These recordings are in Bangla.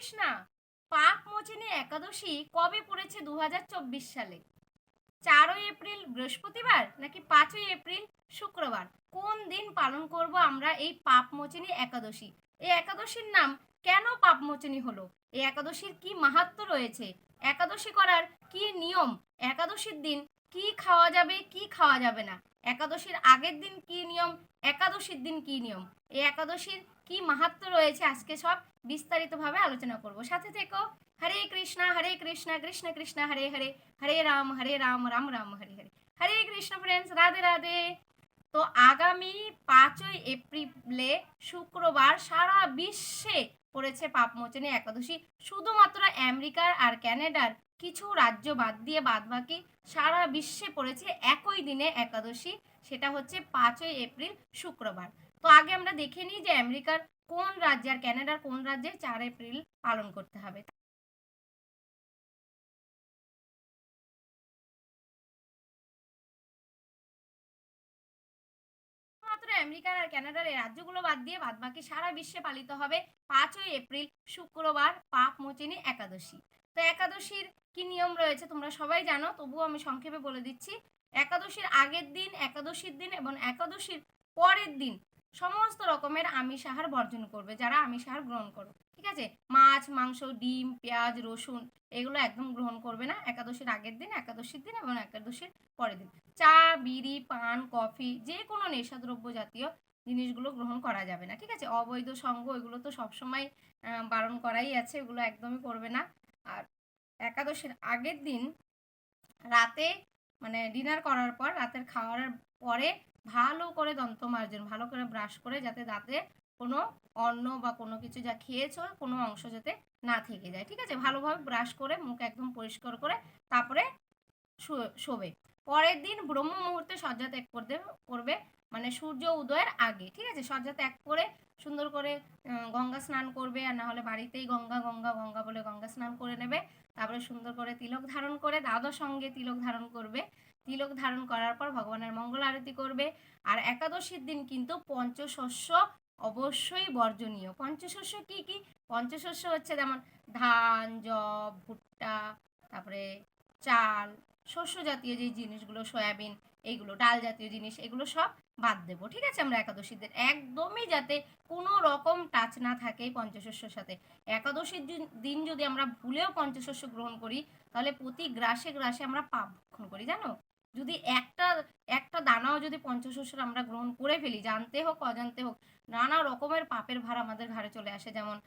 কৃষ্ণা পাপ মোচনী একাদশী কবে পড়েছে দু সালে? চারই এপ্রিল বৃহস্পতিবার নাকি পাঁচই এপ্রিল শুক্রবার? কোন দিন পালন করব আমরা এই পাপ মোচনী একাদশী? এই একাদশীর নাম কেন পাপ মোচনী হলো? এই একাদশীর কি মাহাত্ম রয়েছে? একাদশী করার কি নিয়ম? একাদশীর দিন কি খাওয়া যাবে, কি খাওয়া যাবে না? একাদশীর আগের দিন কি নিয়ম, একাদশীর দিন কি নিয়ম? এই একাদশীর কি মাহাত্ম রয়েছে আজকে সব বিস্তারিতভাবে আলোচনা করব। সাথে থেকো, হরে কৃষ্ণা হরে কৃষ্ণা, কৃষ্ণ কৃষ্ণ, হরে হরে হরে রাম হরে রাম রাম রাম, হরে হরে। হরে কৃষ্ণ ফ্রেন্ডস রাধে রাধে। তো আগামী পাঁচই এপ্রিলে শুক্রবার সারা বিশ্বে পড়েছে পাপমোচনী একাদশী। শুধুমাত্র আমেরিকার আর ক্যানাডার কিছু রাজ্য বাদ দিয়ে বাদবাকি সারা বিশ্বে পড়েছে একই দিনে একাদশী, সেটা হচ্ছে পাঁচই এপ্রিল, শুক্রবার। তো আগে আমরা দেখে নিই যে আমেরিকার কোন রাজ্যে আর ক্যানাডার কোন রাজ্যে চার এপ্রিল পালন করতে হবে। আমেরিকার আর ক্যানাডার এই রাজ্যগুলো বাদ দিয়ে বাদবাকি সারা বিশ্বে পালিত হবে পাঁচই এপ্রিল, শুক্রবার, পাপ মোচনী একাদশী। তো একাদশীর কি নিয়ম রয়েছে তোমরা সবাই জানো, তবুও আমি সংক্ষেপে বলে দিচ্ছি। একাদশীর আগের দিন, একাদশীর দিন এবং একাদশীর পরের দিন সমস্ত রকমের আমিষ আহার বর্জন করবে, যারা আমিষ আহার গ্রহণ করো, ঠিক আছে? মাছ, মাংস, ডিম, পেঁয়াজ, রসুন এগুলো একদম গ্রহণ করবে না। একাদশীর আগের দিন, একাদশীর দিন এবং একাদশীর পরের দিন। চা, বিড়ি, পান, কফি যে কোনো নেশাদ্রব্য জাতীয় জিনিসগুলো গ্রহণ করা যাবে না, ঠিক আছে? অবৈধ সঙ্গ এগুলো তো সবসময় বারণ করাই আছে, এগুলো একদমই করবে না। আর একাদশীর আগের দিন রাতে মানে ডিনার করার পর, রাতের খাওয়ার পরে ভালো করে দন্ত মার্জন, ভালো করে ব্রাশ করে যাতে দাঁতে কোনো অন্ন বা কোনো কিছু যা খেয়েছো, কোনো অংশ যাতে না থেকে যায়। ঠিক আছে? ভালোভাবে ব্রাশ করে, মুখ একদম পরিষ্কার করে, তারপরে শোবে। পরের দিন ব্রহ্ম মুহূর্তে শয্যা ত্যাগ করতে করবে মানে সূর্য উদয়ের আগে, ঠিক আছে? শয্যা ত্যাগ করে সুন্দর করে গঙ্গা স্নান করবে, আর না হলে বাড়িতেই গঙ্গা গঙ্গা গঙ্গা বলে গঙ্গা স্নান করে নেবে। তারপরে সুন্দর করে তিলক ধারণ করে দাদা সঙ্গে তিলক ধারণ করবে। তিলক ধারণ করার পর ভগবানের মঙ্গল আরতি করবে। আর একাদশীর দিন কিন্তু পঞ্চশস্য অবশ্যই বর্জনীয়। পঞ্চশস্য কি কি? পঞ্চশস্য হচ্ছে যেমন ধান, জব, ভুট্টা, তারপরে চাল শস্য জাতীয় যে জিনিসগুলো, সয়াবিন এইগুলো ডাল জাতীয় জিনিস, এগুলো সব বাদ দেবো, ঠিক আছে? আমরা একাদশীর দিন একদমই যাতে কোনো রকম টাচ না থাকে পঞ্চশস্যর সাথে। একাদশীর দিন- যদি আমরা ভুলেও পঞ্চশস্য গ্রহণ করি, তাহলে প্রতি গ্রাসে গ্রাসে আমরা পাপ ভক্ষণ করি, জানো? যদি একটা একটা দানাও যদি পঞ্চশস্যর আমরা গ্রহণ করে ফেলি, জানতে হোক, অজান্তে হোক, নানা রকমের পাপের ভার আমাদের ঘাড়ে চলে আসে। যেমন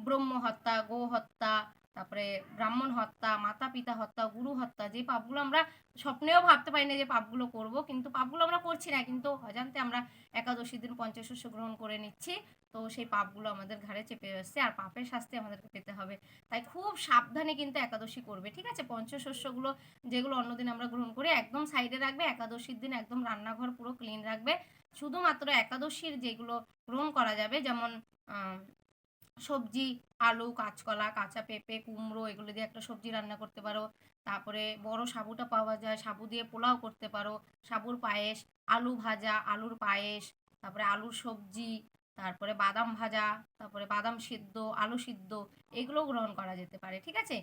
ব্রহ্ম হত্যা গো হত্যা তারপরে ব্রাহ্মণ হত্যা মাতা পিতা হত্যা, গুরু হত্যা, যে পাপগুলো আমরা স্বপ্নেও ভাবতে পারি না যে পাপগুলো করব, কিন্তু পাপগুলো আমরা করছি না, কিন্তু অজান্তে আমরা একাদশী দিন পঞ্চশস্য গ্রহণ করে নিচ্ছি, তো সেই পাপগুলো আমাদের ঘাড়ে চেপে আসছে আর পাপের শাস্তি আমাদেরকে পেতে হবে। তাই খুব সাবধানে কিন্তু একাদশী করবে, ঠিক আছে? পঞ্চশস্যগুলো যেগুলো অন্যদিন আমরা গ্রহণ করি, একদম সাইডে রাখবে, একাদশীর দিন একদম রান্নাঘর পুরো ক্লিন রাখবে। শুধুমাত্র একাদশীর যেগুলো গ্রহণ করা যাবে, যেমন সবজি, আলু, কাঁচকলা, কাঁচা পেঁপে, কুমড়ো এগুলো দিয়ে একটা সবজি রান্না করতে পারো। তারপরে বড় সাবুটা পাওয়া যায়, সাবু দিয়ে পোলাও করতে পারো। সাবুর পায়েস, আলু ভাজা, আলুর পায়েস, তারপরে আলুর সবজি, তারপরে বাদাম ভাজা, তারপরে বাদাম সিদ্ধ, আলু সিদ্ধ এগুলো গ্রহণ করা যেতে পারে, ঠিক আছে?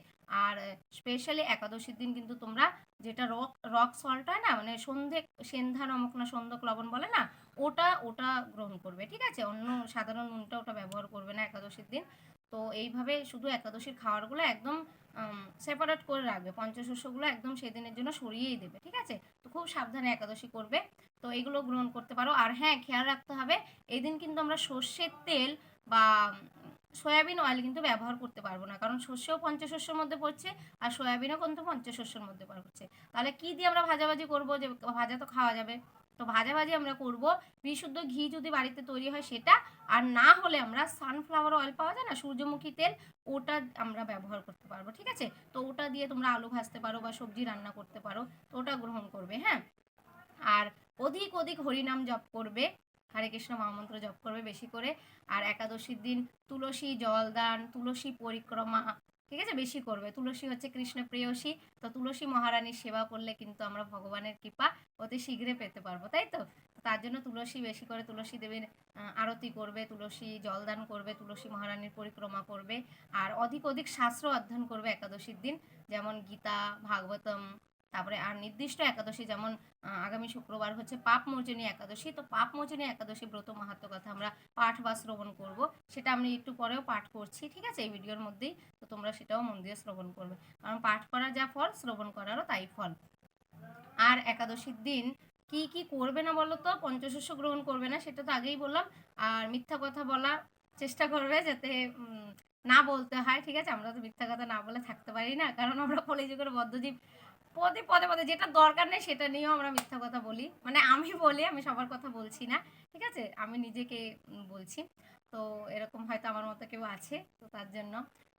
আর স্পেশালি একাদশীর দিন কিন্তু তোমরা যেটা রক রক সল্ট হয় না মানে সন্ধে সেন্ধা নমক না সন্ধক লবণ বলে না ওটা ওটা গ্রহণ করবে, ঠিক আছে? অন্য সাধারণ নুনটা ওটা ব্যবহার করবে না একাদশীর দিন। তো এইভাবে শুধু একাদশীর খাবারগুলো একদম সেপারেট করে রাখবে। পঞ্চশস্যগুলো একদম সেদিনের জন্য সরিয়েই দেবে, ঠিক আছে? তো খুব সাবধানে একাদশী করবে। তো এগুলো গ্রহণ করতে পারো। আর হ্যাঁ খেয়াল রাখতে হবে এই দিন কিন্তু আমরা সর্ষের তেল বা সয়াবিন অয়েল কিন্তু ব্যবহার করতে পারব না। কারণ শস্যও পঞ্চশস্যের মধ্যে পড়ছে, আর সয়াবিনও কিন্তু পঞ্চশস্যের মধ্যে পড়ছে। তাহলে কি দিয়ে আমরা ভাজাভাজি করব যে ভাজা তো খাওয়া যাবে? তো ভাজাভাজি আমরা করব। বিশুদ্ধ ঘি যদি বাড়িতে তৈরি হয় সেটা। আর না হলে আমরা সানফ্লাওয়ার অয়েল পাওয়া যায় না? সূর্যমুখী তেল, ওটা আমরা ব্যবহার করতে পারব, ঠিক আছে? তো ওটা দিয়ে তোমরা আলু ভাজতে পারো বা সবজি রান্না করতে পারো, তো ওটা গ্রহণ করবে হ্যাঁ? আর অধিক অধিক হরিনাম জপ করবে, হরে কৃষ্ণ মহামন্ত্র জপ করবে বেশি করে। আর একাদশীর দিন তুলসী জলদান তুলসী পরিক্রমা ঠিক আছে? বেশি করবে। তুলসী হচ্ছে কৃষ্ণ প্রেয়সী। তো তুলসী মহারানীর সেবা করলে কিন্তু আমরা ভগবানের কৃপা অতি শীঘ্রে পেতে পারব, তাই তো? তার জন্য তুলসী বেশি করে তুলসী দেবীর আরতি করবে, তুলসী জলদান করবে, তুলসী মহারানীর পরিক্রমা করবে। আর অধিক অধিক শাস্ত্র অধ্যয়ন করবে একাদশীর দিন। যেমন গীতা, ভাগবতম তারপরে আর নির্দিষ্ট একাদশী যেমন আগামী শুক্রবার হচ্ছে পাপ মোচনী একাদশী। তো পাপ মোচনী একাদশী ব্রত মাহাত্ম কথা আমরা পাঠ বা শ্রবণ করব। সেটা আমি একটু পরেও পাঠ করছি, ঠিক আছে? এই ভিডিওর মধ্যেই তো তোমরা সেটাও মন দিয়ে শ্রবণ করবে। কারণ পাঠ করার যা ফল, শ্রবণ করারও তাই ফল। আর একাদশীর দিন কি কি করবে না বলো তো? পঞ্চশস্য গ্রহণ করবে না, সেটা তো আগেই বললাম। আর মিথ্যা কথা বলার চেষ্টা করবে যাতে না বলতে হয়, ঠিক আছে? আমরা তো মিথ্যা কথা না বলে থাকতে পারি না। কারণ আমরা কলিযুগের বদ্ধজীব পদে পদে পদে যেটা দরকার নেই সেটা নিয়েও আমরা মিথ্যা কথা বলি। মানে আমি বলি আমি সবার কথা বলছি না, ঠিক আছে? আমি নিজেকে বলছি। তো এরকম হয়তো আমার মতো কেউ আছে, তো তার জন্য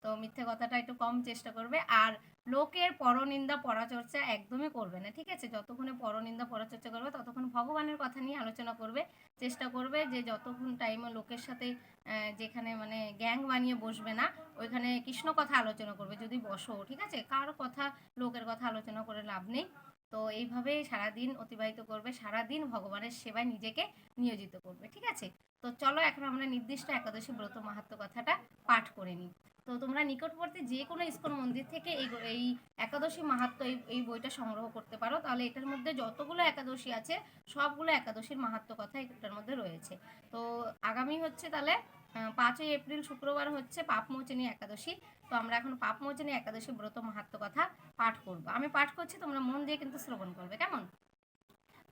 তো মিথ্যে কথাটা একটু কম চেষ্টা করবে। আর লোকের পরনিন্দা, পরাচর্চা একদমই করবে না, ঠিক আছে? যতক্ষণে পরনিন্দা, পরাচর্চা করবে, ততক্ষণ ভগবানের কথা নিয়ে আলোচনা করবে, চেষ্টা করবে যে যতক্ষণ টাইমে লোকের সাথে যেখানে মানে গ্যাং বানিয়ে বসবে না, ওইখানে কৃষ্ণ কথা আলোচনা করবে, যদি বসো, ঠিক আছে? কার কথা, লোকের কথা আলোচনা করে লাভ নেই। তো এইভাবে সারাদিন অতিবাহিত করবে, সারাদিন ভগবানের সেবায় নিজেকে নিয়োজিত করবে, ঠিক আছে? তো চলো, এখন আমরা নির্দিষ্ট একাদশী ব্রত মাহাত্ম কথাটা পাঠ করে নিই। তো তোমরা নিকটবর্তী যে কোনো ইস্কন মন্দির থেকে এই এই একাদশী মাহাত্ম এই এই বইটা সংগ্রহ করতে পারো। তাহলে এটার মধ্যে যতগুলো একাদশী আছে, সবগুলো একাদশীর মাহাত্ম কথা এটার মধ্যে রয়েছে। তো আগামী হচ্ছে তাহলে পাঁচই এপ্রিল শুক্রবার হচ্ছে পাপমোচনী একাদশী। তো আমরা এখন পাপমোচনী একাদশী ব্রত মাহাত্ম কথা পাঠ করব। আমি পাঠ করছি, তোমরা মন দিয়ে কিন্তু শ্রবণ করবে। কেমন?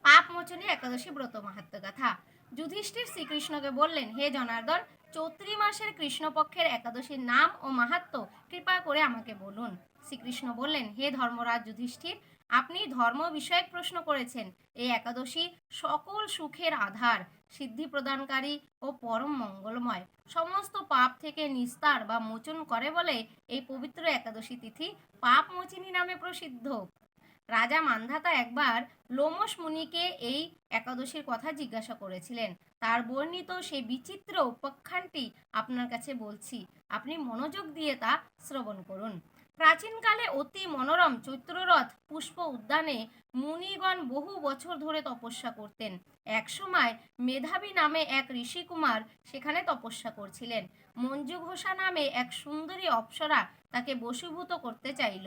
পাপমোচনী একাদশী ব্রত মাহাত্ম কথা। যুধিষ্ঠির শ্রীকৃষ্ণকে বললেন, হে জনার্দন, চৈত্রী মাসের কৃষ্ণপক্ষের একাদশীর নাম ও মাহাত্ম কৃপা করে আমাকে বলুন। শ্রীকৃষ্ণ বললেন, হে ধর্মরাজ যুধিষ্ঠির, আপনি ধর্ম বিষয়ক প্রশ্ন করেছেন। এই একাদশী সকল সুখের আধার, সিদ্ধি প্রদানকারী ও পরম মঙ্গলময়। সমস্ত পাপ থেকে নিস্তার বা মোচন করে বলে এই পবিত্র একাদশী তিথি পাপ মোচিনী নামে প্রসিদ্ধ। রাজা মান্ধাতা একবার লোমস মুনিকে এই একাদশীর কথা জিজ্ঞাসা করেছিলেন। তার বর্ণিত সেই বিচিত্র উপাখ্যানটি আপনার কাছে বলছি, আপনি মনোযোগ দিয়ে তা শ্রবণ করুন। প্রাচীনকালে অতি মনোরম চৈত্ররথ পুষ্প উদ্যানে মুনিগণ বহু বছর ধরে তপস্যা করতেন। একসময় মেধাবী নামে এক ঋষিকুমার সেখানে তপস্যা করছিলেন। মঞ্জু ঘোষা নামে এক সুন্দরী অপ্সরা তাকে বশীভূত করতে চাইল।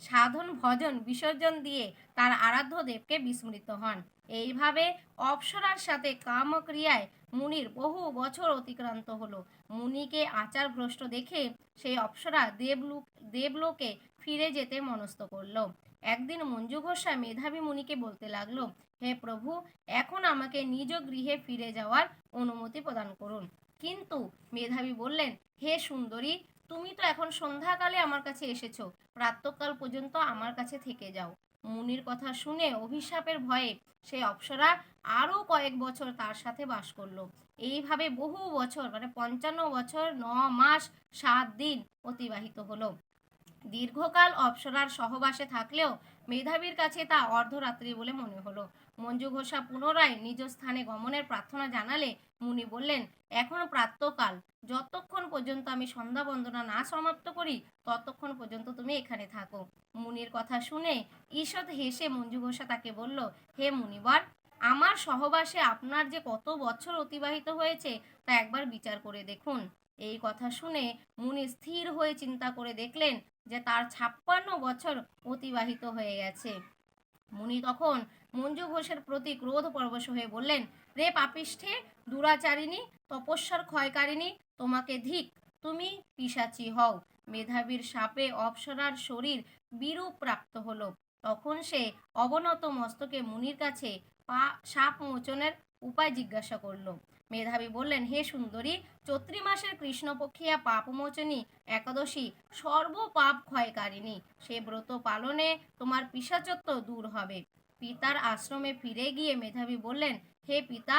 সাধন, ভজন, বিসর্জন দিয়ে তার আরাধ্য দেবকে বিস্মৃত হন। এইভাবে অপ্সরার সাথে কামক্রিয়ায় মুনির বহু বছর অতিক্রান্ত হলো। মুনিকে আচার ভ্রষ্ট দেখে সেই অপ্সরা দেবলোক, দেবলোকে ফিরে যেতে মনস্থ করল। একদিন মঞ্জু ঘোষা মেধাবী মুনিকে বলতে লাগল, হে প্রভু, এখন আমাকে নিজ গৃহে ফিরে যাওয়ার অনুমতি প্রদান করুন। কিন্তু মেধাবী বললেন, হে সুন্দরী তুমি তো এখন সন্ধ্যাকালে আমার কাছে এসেছ। প্রাতকাল পর্যন্ত আমার কাছে থেকে যাও। মুনির কথা শুনে অভিশাপের ভয়ে সেই অপ্সরা আরও কয়েক বছর তার সাথে বাস করল। এইভাবে বহু বছর মানে পঞ্চান্ন বছর, ন মাস, সাত দিন অতিবাহিত হলো। দীর্ঘকাল অপ্সরার সহবাসে থাকলেও মেধাবীর কাছে তা অর্ধরাত্রি বলে মনে হলো। মঞ্জু ঘোষা পুনরায় নিজ স্থানে গমনের প্রার্থনা জানালে মুনি বললেন, এখন প্রাত্যকাল। যতক্ষণ পর্যন্ত আমি সন্ধ্যা বন্দনা না সমাপ্ত করি, ততক্ষণ পর্যন্ত তুমি এখানে থাকো। মুনির কথা শুনে ঈষৎ হেসে মঞ্জু ঘোষা তাকে বলল, হে মুনিবার, আমার সহবাসে আপনার যে কত বছর অতিবাহিত হয়েছে, তা একবার বিচার করে দেখুন। এই কথা শুনে মুনি স্থির হয়ে চিন্তা করে দেখলেন যে তার ছাপ্পান্ন বছর অতিবাহিত হয়ে গেছে। মুনি তখন মঞ্জু ঘোষের প্রতি ক্রোধ পরবশ হয়ে বললেন, রে পাপিষ্ঠে, দুরাচারিণী, তপস্যার ক্ষয়কারিণী, তোমাকে ধিক, তুমি পিসাচি হও। মেধাবীর সাপে অপ্সরার শরীর বিরূপ প্রাপ্ত হলো। তখন সে অবনত মস্তকে মুনির কাছে পা, সাপ মোচনের উপায় জিজ্ঞাসা করল। মেধাবী বললেন, হে সুন্দরী, চৈত্রী মাসের কৃষ্ণপক্ষিয়া পাপমোচনী একাদশী সর্ব পাপ ক্ষয়কারিণী। সে ব্রত পালনে তোমার পিসাচত্ব দূর হবে। পিতার আশ্রমে ফিরে গিয়ে মেধাবী বললেন, হে পিতা,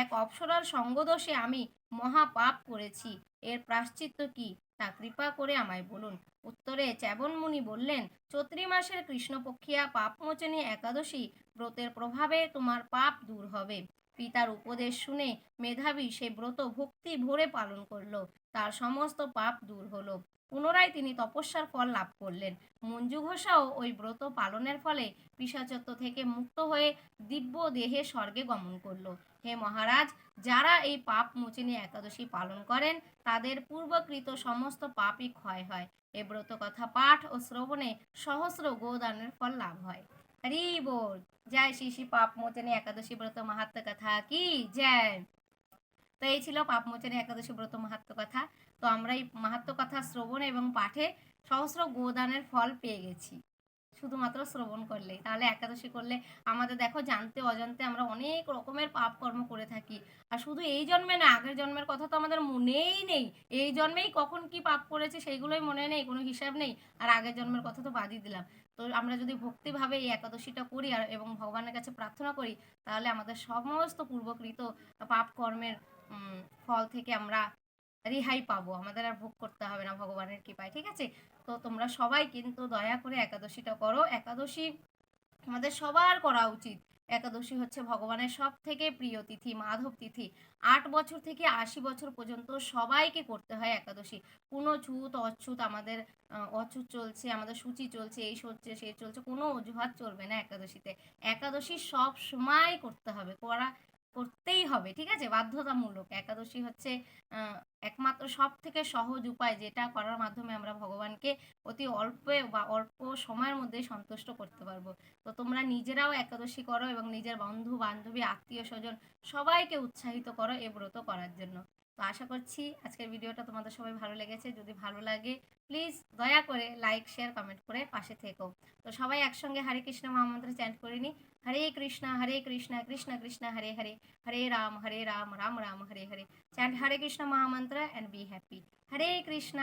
এক অপ্সরার সঙ্গদোষে আমি মহা পাপ করেছি। এর প্রাশ্চিত্য কি? তা কৃপা করে আমায় বলুন। উত্তরে চ্যাবন মুনি বললেন, চৈত্রী মাসের কৃষ্ণপক্ষিয়া পাপমোচনী একাদশী ব্রতের প্রভাবে তোমার পাপ দূর হবে। পিতার উপদেশ শুনে মেধাবী সে ব্রত ভক্তি ভরে পালন করল। তার সমস্ত পাপ দূর হলো। পুনরায় তিনি তপস্যার ফল লাভ করলেন। মঞ্জু ঘোষাও ওই ব্রত পালনের ফলে পিসাচত্ব থেকে মুক্ত হয়ে দিব্য দেহে স্বর্গে গমন করল। হে মহারাজ, যারা এই পাপ মোচনী একাদশী পালন করেন, তাদের পূর্বকৃত সমস্ত পাপই ক্ষয় হয়। এ ব্রত কথা পাঠ ও শ্রবণে সহস্র গোদানের ফল লাভ হয়। হরি বল। জয় শ্রী শ্রী পাপ মোচনী একাদশী ব্রত মাহাত্ম কথা কি? জয়। তো এই ছিল পাপ মোচনী একাদশী ব্রত মাহাত্ম কথা। তো আমরা এই মাহাত্ম কথা শ্রবণ এবং পাঠে সহস্র গোদানের ফল পেয়ে গেছি। শুধুমাত্র শ্রবণ করলেই তাহলে একাদশী করলে আমাদের দেখো জানতে অজান্তে আমরা অনেক রকমের পাপ কর্ম করে থাকি। আর শুধু এই জন্মে না আগের জন্মের কথা তো আমাদের মনেই নেই। এই জন্মেই কখন কি পাপ করেছে সেইগুলোই মনে নেই, কোনো হিসাব নেই। আর আগের জন্মের কথা তো বাদই দিলাম। তো আমরা যদি ভক্তিভাবে এই একাদশীটা করি আর এবং ভগবানের কাছে প্রার্থনা করি, তাহলে আমাদের সমস্ত পূর্বকৃত পাপ কর্মের ফল থেকে আমরা রেহাই পাবো। আমাদের আর ভোগ করতে হবে না ভগবানের কৃপায়, ঠিক আছে? তো তোমরা সবাই কিন্তু দয়া করে একাদশীটা করো। একাদশী আমাদের সবার করা উচিত। একাদশী হচ্ছে ভগবানের সব থেকে প্রিয় তিথি, মাধব তিথি। আট বছর থেকে আশি বছর পর্যন্ত সবাইকে করতে হয় একাদশী। কোনো ছুত, অচ্ছুত আমাদের অচ্ছুত চলছে, আমাদের সূচি চলছে, এই চলছে সেই চলছে, কোনো অজুহাত চলবে না একাদশীতে। একাদশী সব সময় করতে হবে। করা করতেই হবে, ঠিক আছে? বাধ্যতামূলক। একাদশী হচ্ছে একমাত্র সব থেকে সহজ উপায় যেটা করার মাধ্যমে আমরা ভগবানকে অতি অল্পে বা অল্প সময়ের মধ্যে সন্তুষ্ট করতে পারব। তো তোমরা নিজেরাও একাদশী করো এবং নিজের বন্ধু বান্ধবী আত্মীয় স্বজন সবাইকে উৎসাহিত করো এ ব্রত করার জন্য। তো আশা করছি আজকের ভিডিওটা তোমাদের সবাই ভালো লেগেছে। যদি ভালো লাগে প্লিজ দয়া করে লাইক শেয়ার কমেন্ট করে পাশে থেকো। তো সবাই একসঙ্গে হরে কৃষ্ণ মহামন্ত্র চ্যান্ট করে নি। Hare Krishna Hare Krishna Krishna Krishna, Hare Hare. Hare Ram Hare Ram Ram Ram, Hare Hare. Chant Hare Krishna mahamantra and be happy Hare Krishna.